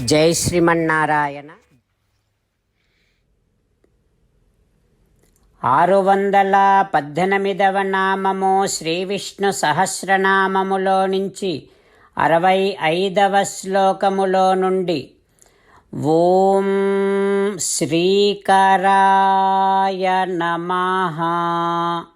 జై శ్రీమన్నారాయణ. ఆరు వందల పద్దెనిమిదవ నామము శ్రీ విష్ణు సహస్రనామములో నుంచి అరవై ఐదవ శ్లోకములో నుండి ఓం శ్రీకరాయ నమహా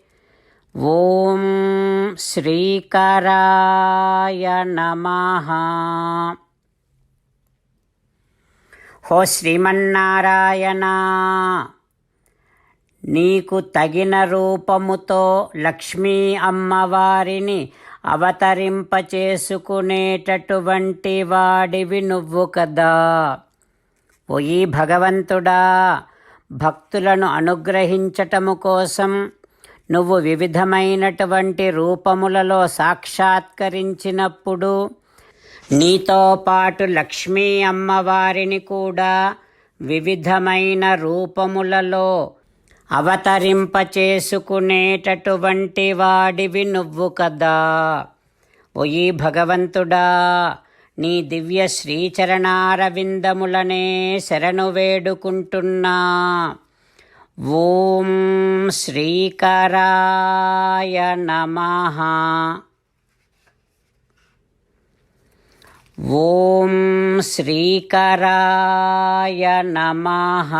ఓం శ్రీకరాయ నమః. హో శ్రీమన్నారాయణ నీకు తగిన రూపముతో లక్ష్మీ అమ్మవారిని అవతరింపచేసుకునేటటువంటి వాడివి నువ్వు కదా. ఓయి భగవంతుడా భక్తులను అనుగ్రహించటము కోసం నువ్వు వివిధమైనటువంటి రూపములలో సాక్షాత్కరించినప్పుడు నీతో పాటు లక్ష్మీ అమ్మవారిని కూడా వివిధమైన రూపములలో అవతరింపచేసుకునేటటువంటి వాడివి నువ్వు కదా. ఓయి భగవంతుడా నీ దివ్య శ్రీచరణారవిందములనే శరణు వేడుకుంటున్నా. ఓం శ్రీకరాయ నమః. ఓం శ్రీకరాయ నమః.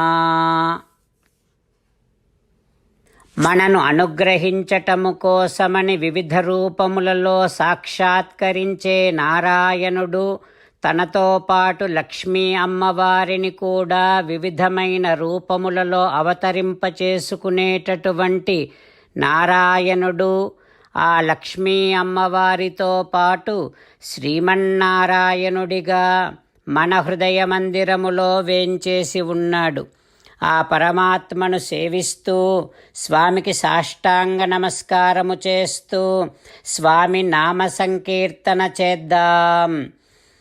మనను అనుగ్రహించటము కోసమని వివిధ రూపములలో సాక్షాత్కరించే నారాయణుడు తనతో పాటు లక్ష్మీ అమ్మవారిని కూడా వివిధమైన రూపములలో అవతరింపచేసుకునేటటువంటి నారాయణుడు ఆ లక్ష్మీ అమ్మవారితో పాటు శ్రీమన్నారాయణుడిగా మన హృదయ మందిరములో వేంచేసి ఉన్నాడు. ఆ పరమాత్మను సేవిస్తూ స్వామికి సాష్టాంగ నమస్కారము చేస్తూ స్వామి నామ సంకీర్తన చేద్దాం.